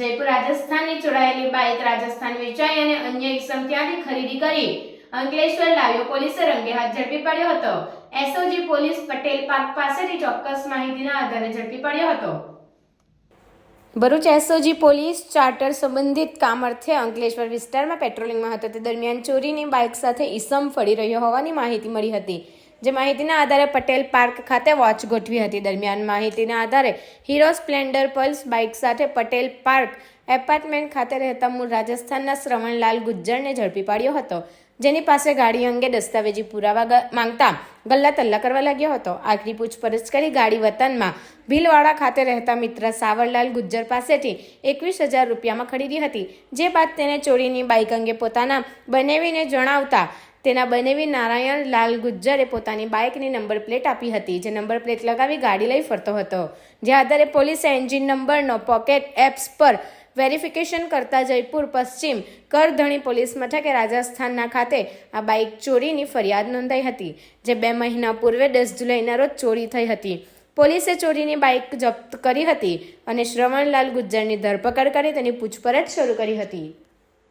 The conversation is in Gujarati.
જયપુર રાજસ્થાનની ચોરાયેલી બાઇક રાજસ્થાન વેચાઈ અને અન્ય ઇસમ ત્યાંથી ખરીદી કરી. અંકલેશ્વર લાવ્યો પોલીસે રંગે હાથ ઝડપી પડ્યો હતો. એસઓજી પોલીસ પટેલ પાર્ક પાસેથી ચોક્કસ માહિતીના આધારે ઝડપી પડ્યો હતો. ભરૂચ એસઓજી પોલીસ ચાર્ટર સંબંધિત કામ અર્થે અંકલેશ્વર વિસ્તારમાં પેટ્રોલિંગમાં હતો. તે દરમિયાન ચોરીની બાઇક સાથે ઈસમ ફળી રહ્યો હોવાની માહિતી મળી હતી. જે માહિતીના આધારે પટેલ પાર્ક ખાતે વોચ ગોઠવી હતી. દરમિયાન માહિતીના આધારે હીરો સ્પ્લેન્ડર પલ્સ બાઇક સાથે પટેલ પાર્ક એપાર્ટમેન્ટ ખાતે રહેતા મૂળ રાજસ્થાનના શ્રવણલાલ ગુજ્જરને ઝડપી પાડ્યો હતો. જેની પાસે ગાડી અંગે દસ્તાવેજી પુરાવા માંગતા ગલ્લા તલ્લા કરવા લાગ્યો હતો. આખરી પૂછપરછ કરી ગાડી વતનમાં ભીલવાડા ખાતે રહેતા મિત્ર સાવરલાલ ગુજ્જર પાસેથી એકવીસ હજાર રૂપિયામાં ખરીદી હતી. જે બાદ તેને ચોરીની બાઇક અંગે પોતાના બનેવીને જણાવતા તેના બનેવી નારાયણ લાલ ગુજ્જરે પોતાની બાઇકની નંબર પ્લેટ આપી હતી, જે નંબર પ્લેટ લગાવી ગાડી લઈ ફરતો હતો. જે આધારે પોલીસે એન્જિન નંબરનો પોકેટ એપ્સ પર વેરિફિકેશન કરતા જયપુર પશ્ચિમ કરધણી પોલીસ મથકે રાજસ્થાનના ખાતે આ બાઇક ચોરીની ફરિયાદ નોંધાઈ હતી, જે બે મહિના પૂર્વે દસ જુલાઈના રોજ ચોરી થઈ હતી. પોલીસે ચોરીની બાઇક જપ્ત કરી હતી અને શ્રવણલાલ ગુજ્જરની ધરપકડ કરી તેની પૂછપરછ શરૂ કરી હતી.